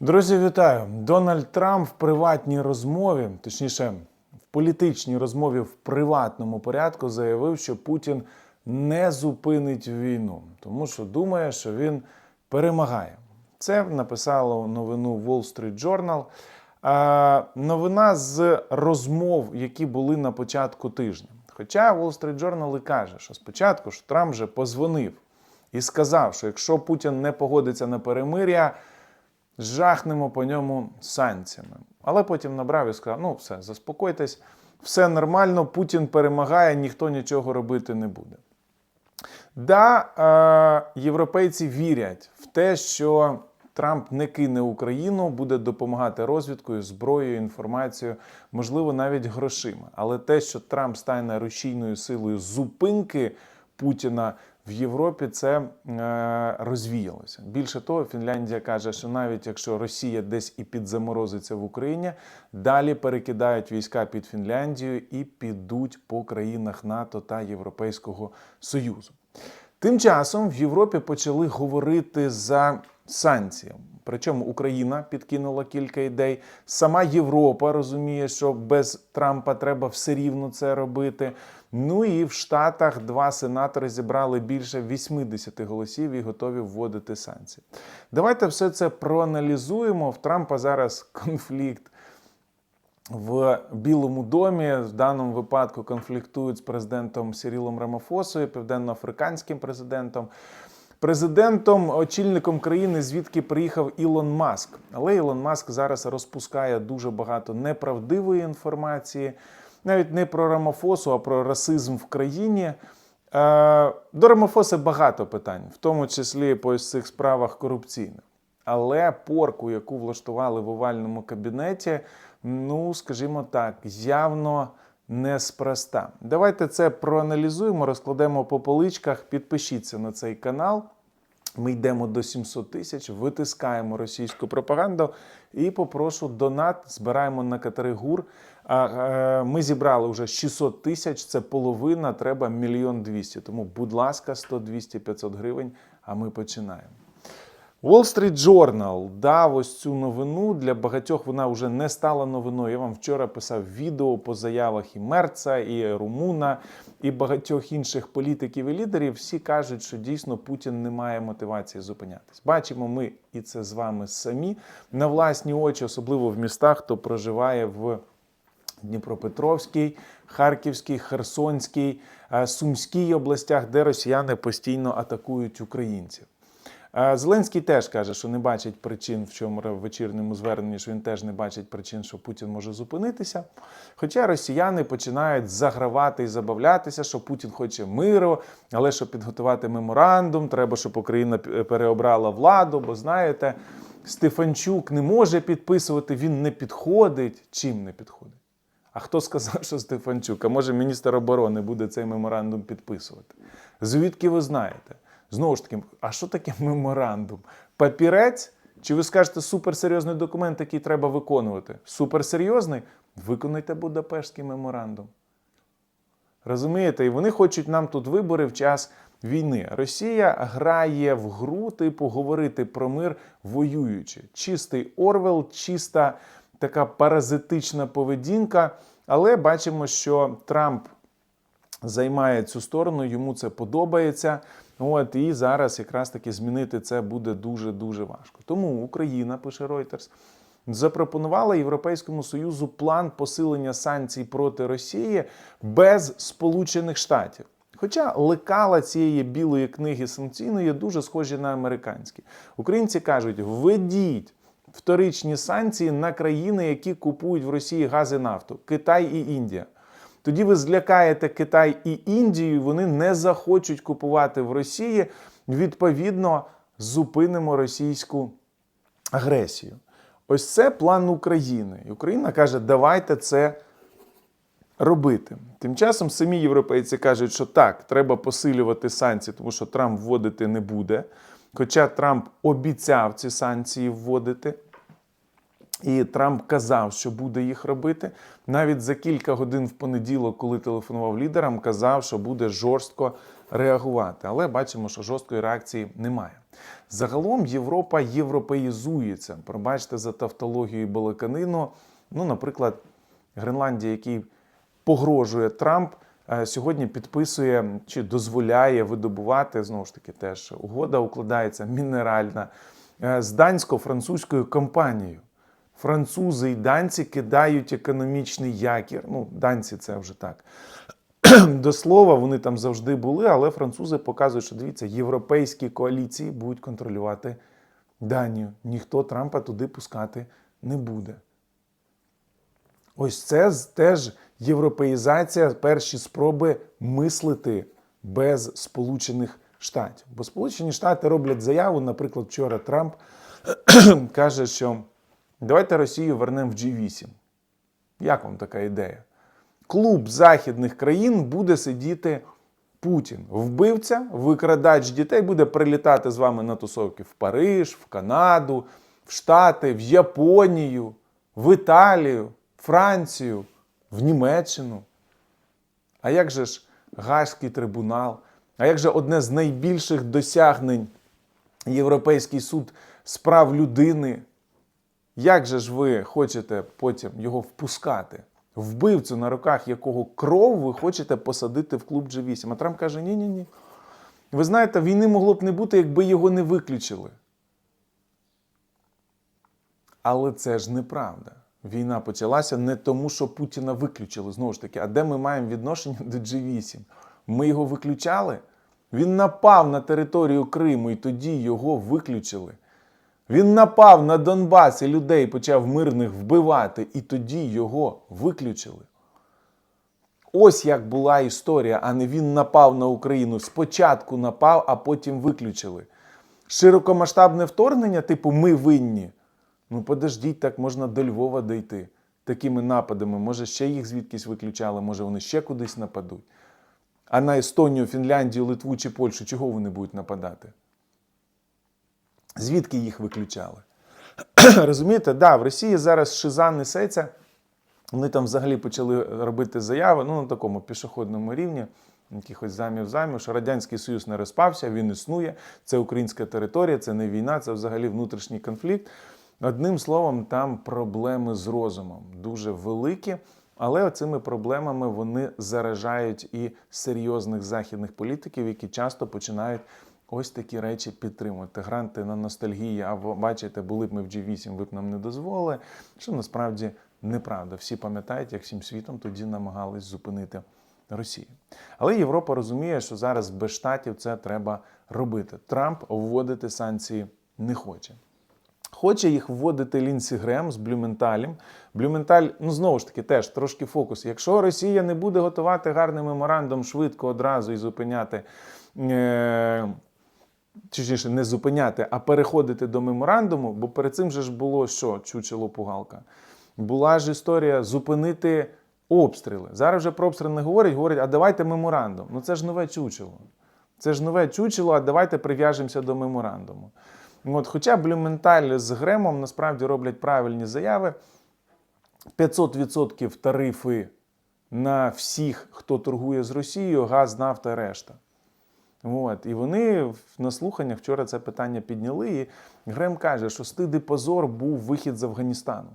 Друзі, вітаю! Дональд Трамп в приватній розмові, точніше, в політичній розмові в приватному порядку заявив, що Путін не зупинить війну, тому що думає, що він перемагає. Це написало новину Wall Street Journal. А, новина з розмов, які були на початку тижня. Хоча Wall Street Journal і каже, що спочатку ж Трамп вже позвонив і сказав, що якщо Путін не погодиться на перемир'я, жахнемо по ньому санкціями. Але потім набрав і сказав: ну все, заспокойтесь, все нормально, Путін перемагає, ніхто нічого робити не буде. Да, е, європейці вірять в те, що Трамп не кине Україну, буде допомагати розвідкою, зброєю, інформацією, можливо, навіть грошима. Але те, що Трамп стане рушійною силою зупинки Путіна в Європі, це е, розвіялося. Більше того, Фінляндія каже, що навіть якщо Росія десь і підзаморозиться в Україні, далі перекидають війська під Фінляндію і підуть по країнах НАТО та Європейського Союзу. Тим часом в Європі почали говорити за санкції. Причому Україна підкинула кілька ідей. Сама Європа розуміє, що без Трампа треба все рівно це робити. Ну і в Штатах два сенатори зібрали більше 80 голосів і готові вводити санкції. Давайте все це проаналізуємо. В Трампа зараз конфлікт в Білому домі в даному випадку конфліктують з президентом Сірілом Рамафосою, південноафриканським президентом. Президентом, очільником країни, звідки приїхав Ілон Маск. Але Ілон Маск зараз розпускає дуже багато неправдивої інформації, навіть не про Рамафосу, а про расизм в країні. Е, До Рамафоси багато питань, в тому числі по цих справах корупційних. Але порку, яку влаштували в овальному кабінеті, ну скажімо так, явно неспроста. Давайте це проаналізуємо, розкладемо по поличках. Підпишіться на цей канал. Ми йдемо до 700 тисяч, витискаємо російську пропаганду і попрошу донат. Збираємо на катери ГУР. А, е, Ми зібрали вже 600 тисяч, це половина, треба мільйон двісті. Тому, будь ласка, 100, 200, 500 гривень, а ми починаємо. Wall Street Journal дав ось цю новину. Для багатьох вона вже не стала новиною. Я вам вчора писав відео по заявах і Мерца, і Румуна, і багатьох інших політиків і лідерів. Всі кажуть, що дійсно Путін не має мотивації зупинятись. Бачимо, ми і це з вами самі на власні очі, особливо в містах, хто проживає в. Дніпропетровській, Харківській, Херсонській, е, Сумській областях, де росіяни постійно атакують українців. Е, Зеленський теж каже, що не бачить причин в чому в вечірньому зверненні, що він теж не бачить причин, що Путін може зупинитися. Хоча росіяни починають загравати і забавлятися, що Путін хоче миру, але щоб підготувати меморандум, треба, щоб Україна переобрала владу, бо знаєте, Стефанчук не може підписувати, він не підходить. Чим не підходить? А хто сказав, що Стефанчук? А може міністр оборони буде цей меморандум підписувати? Звідки ви знаєте? Знову ж таки, а що таке меморандум? Папірець? Чи ви скажете суперсерйозний документ, який треба виконувати? Суперсерйозний? Виконайте Будапештський меморандум. Розумієте, і вони хочуть нам тут вибори в час війни. Росія грає в гру, типу, говорити про мир воюючи. Чистий Орвел, чиста така паразитична поведінка. Але бачимо, що Трамп займає цю сторону, йому це подобається. От і зараз якраз таки змінити це буде дуже дуже важко. Тому Україна, пише Reuters, запропонувала Європейському Союзу план посилення санкцій проти Росії без Сполучених Штатів. Хоча лекала цієї білої книги санкційної дуже схожі на американські. Українці кажуть: введіть вторичні санкції на країни, які купують в Росії газ і нафту Китай і Індія. Тоді ви злякаєте Китай і Індію, вони не захочуть купувати в Росії. Відповідно, зупинимо російську агресію. Ось це план України. І Україна каже, давайте це робити. Тим часом самі європейці кажуть, що так, треба посилювати санкції, тому що Трамп вводити не буде. Хоча Трамп обіцяв ці санкції вводити. І Трамп казав, що буде їх робити. Навіть за кілька годин в понеділок, коли телефонував лідерам, казав, що буде жорстко реагувати. Але бачимо, що жорсткої реакції немає. Загалом Європа європеїзується. Пробачте за тавтологію балаканину. Ну, наприклад, Гренландія, який погрожує Трамп, е, сьогодні підписує чи дозволяє видобувати знову ж таки теж угода укладається мінеральна е, з дансько-французькою компанією. Французи і данці кидають економічний якір. Ну, данці це вже так. До слова, вони там завжди були, але французи показують, що дивіться, європейські коаліції будуть контролювати Данію. Ніхто Трампа туди пускати не буде. Ось це теж європеїзація, перші спроби мислити без Сполучених Штатів. Бо Сполучені Штати роблять заяву, наприклад, вчора Трамп каже, що давайте Росію вернемо в G8. Як вам така ідея? Клуб західних країн буде сидіти Путін. Вбивця, викрадач дітей буде прилітати з вами на тусовки в Париж, в Канаду, в Штати, в Японію, в Італію, Францію, в Німеччину. А як же ж Гаагський трибунал? А як же одне з найбільших досягнень Європейський суд з прав людини? Як же ж ви хочете потім його впускати? Вбивцю, на руках якого кров ви хочете посадити в клуб G8. А Трамп каже: ні, ні, ні. Ви знаєте, війни могло б не бути, якби його не виключили. Але це ж неправда. Війна почалася не тому, що Путіна виключили. Знову ж таки, а де ми маємо відношення до G8? Ми його виключали? Він напав на територію Криму і тоді його виключили. Він напав на Донбас і людей почав мирних вбивати, і тоді його виключили. Ось як була історія, а не він напав на Україну. Спочатку напав, а потім виключили. Широкомасштабне вторгнення, типу, ми винні. Ну, подождіть, так можна до Львова дійти. Такими нападами. Може, ще їх звідкись виключали, може, вони ще кудись нападуть. А на Естонію, Фінляндію, Литву чи Польщу чого вони будуть нападати? Звідки їх виключали? Розумієте, да, в Росії зараз шиза несеться. Вони там взагалі почали робити заяви ну, на такому пішохідному рівні, якихось замів замів, що Радянський Союз не розпався, він існує, це українська територія, це не війна, це взагалі внутрішній конфлікт. Одним словом, там проблеми з розумом дуже великі, але цими проблемами вони заражають і серйозних західних політиків, які часто починають ось такі речі підтримувати. Гранти на ностальгії, а бачите, були б ми в G8, ви б нам не дозволили. Що насправді неправда. Всі пам'ятають, як всім світом тоді намагались зупинити Росію. Але Європа розуміє, що зараз без штатів це треба робити. Трамп вводити санкції не хоче. Хоче їх вводити Лінсі Грем з Блюменталем. Блюменталь, ну знову ж таки, теж трошки фокус. Якщо Росія не буде готувати гарний меморандум швидко одразу і зупиняти. Е- Точніше, не зупиняти, а переходити до меморандуму, бо перед цим же ж було що, чучело пугалка. Була ж історія зупинити обстріли. Зараз вже про обстріли не говорять, говорять, а давайте меморандум. Ну це ж нове чучело. Це ж нове чучело, а давайте прив'яжемося до меморандуму. От, хоча Блюменталь з Гремом насправді роблять правильні заяви. 500% тарифи на всіх, хто торгує з Росією, газ, нафта, решта. От. І вони на слуханнях вчора це питання підняли. І Грем каже, що стид і позор був вихід з Афганістану.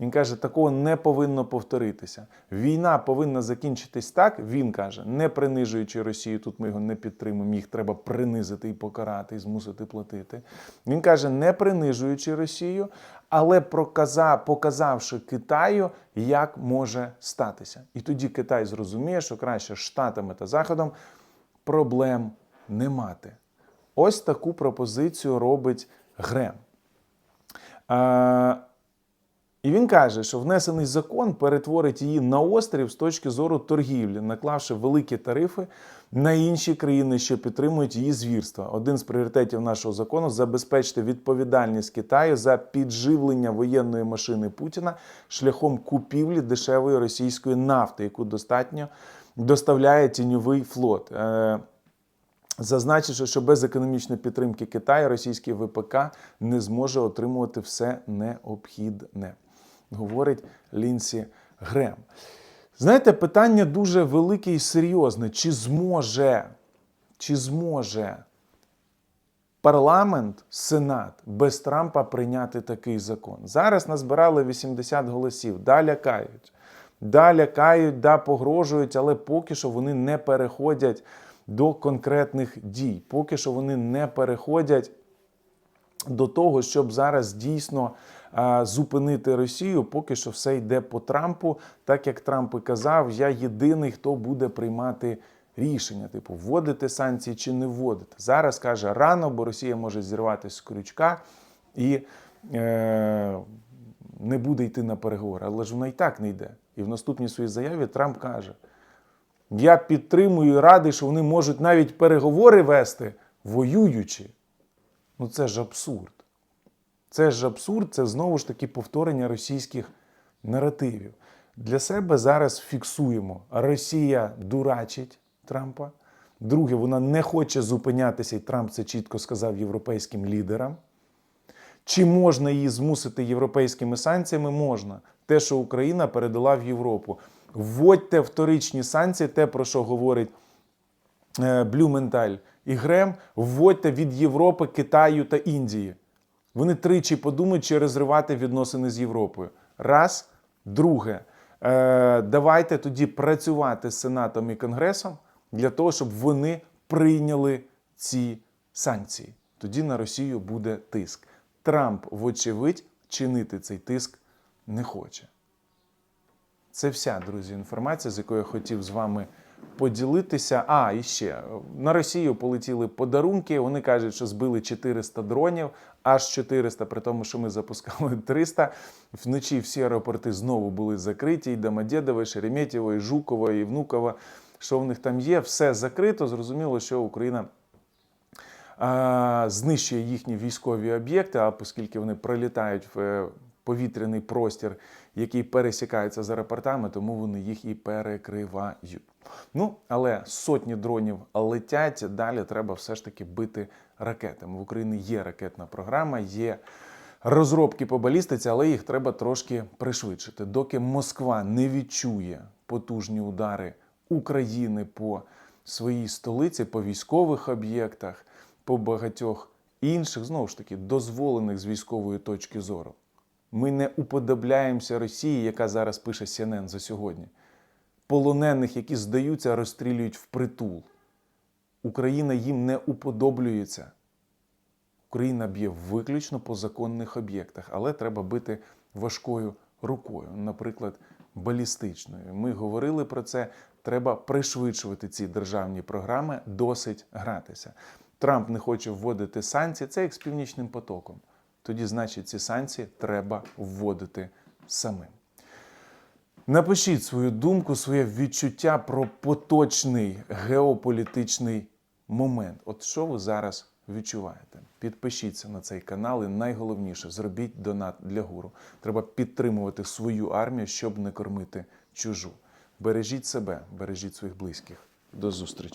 Він каже, такого не повинно повторитися. Війна повинна закінчитись так, він каже, не принижуючи Росію, тут ми його не підтримуємо, їх треба принизити і покарати, і змусити платити. Він каже, не принижуючи Росію, але проказа, показавши Китаю, як може статися. І тоді Китай зрозуміє, що краще Штатами та Заходом проблем не мати. Ось таку пропозицію робить Грем. А, і він каже, що внесений закон перетворить її на острів з точки зору торгівлі, наклавши великі тарифи на інші країни, що підтримують її звірства. Один з пріоритетів нашого закону забезпечити відповідальність Китаю за підживлення воєнної машини Путіна шляхом купівлі дешевої російської нафти, яку достатньо доставляє тіньовий флот. Е, Зазначивши, що без економічної підтримки Китаю російський ВПК не зможе отримувати все необхідне, говорить Лінсі Грем. Знаєте, питання дуже велике і серйозне. Чи зможе чи зможе парламент, сенат без Трампа прийняти такий закон. Зараз назбирали 80 голосів, да лякають. Да лякають, да погрожують, але поки що вони не переходять до конкретних дій. Поки що вони не переходять до того, щоб зараз дійсно зупинити Росію, поки що все йде по Трампу. Так як Трамп і казав, я єдиний, хто буде приймати рішення, типу, вводити санкції чи не вводити. Зараз каже рано, бо Росія може зірватися з крючка і е, не буде йти на переговори. Але ж вона і так не йде. І в наступній своїй заяві Трамп каже: я підтримую і радий, що вони можуть навіть переговори вести, воюючи. Ну це ж абсурд. Це ж абсурд, це знову ж таки повторення російських наративів. Для себе зараз фіксуємо: Росія дурачить Трампа. Друге, вона не хоче зупинятися, і Трамп це чітко сказав європейським лідерам. Чи можна її змусити європейськими санкціями? Можна. Те, що Україна передала в Європу. Вводьте вторичні санкції, те, про що говорить е, Блюменталь і Грем, вводьте від Європи, Китаю та Індії. Вони тричі подумають, чи розривати відносини з Європою. Раз. Друге, е, давайте тоді працювати з Сенатом і Конгресом для того, щоб вони прийняли ці санкції. Тоді на Росію буде тиск. Трамп, вочевидь, чинити цей тиск не хоче. Це вся, друзі, інформація, з якою я хотів з вами поділитися. А, і ще на Росію полетіли подарунки. Вони кажуть, що збили 400 дронів, аж 400, при тому, що ми запускали 300. Вночі всі аеропорти знову були закриті. І Домодєдово, і Шереметьєво, і Жуково, і Внуково. Що в них там є, все закрито. Зрозуміло, що Україна знищує їхні військові об'єкти, а оскільки вони прилітають в е, повітряний простір, який пересікається з аеропортами, тому вони їх і перекривають. Ну, але сотні дронів летять. Далі треба все ж таки бити ракетами. В Україні є ракетна програма, є розробки по балістиці, але їх треба трошки пришвидшити. Доки Москва не відчує потужні удари України по своїй столиці, по військових об'єктах, по багатьох інших, знову ж таки, дозволених з військової точки зору. Ми не уподобляємося Росії, яка зараз пише CNN за сьогодні. Полонених, які здаються, розстрілюють впритул. Україна їм не уподоблюється. Україна б'є виключно по законних об'єктах, але треба бити важкою рукою, наприклад, балістичною. Ми говорили про це. Треба пришвидшувати ці державні програми, досить гратися. Трамп не хоче вводити санкції, це як з північним потоком. Тоді, значить, ці санкції треба вводити самим. Напишіть свою думку, своє відчуття про поточний геополітичний момент. От що ви зараз відчуваєте? Підпишіться на цей канал і найголовніше зробіть донат для гуру. Треба підтримувати свою армію, щоб не кормити чужу. Бережіть себе, бережіть своїх близьких. До зустрічі!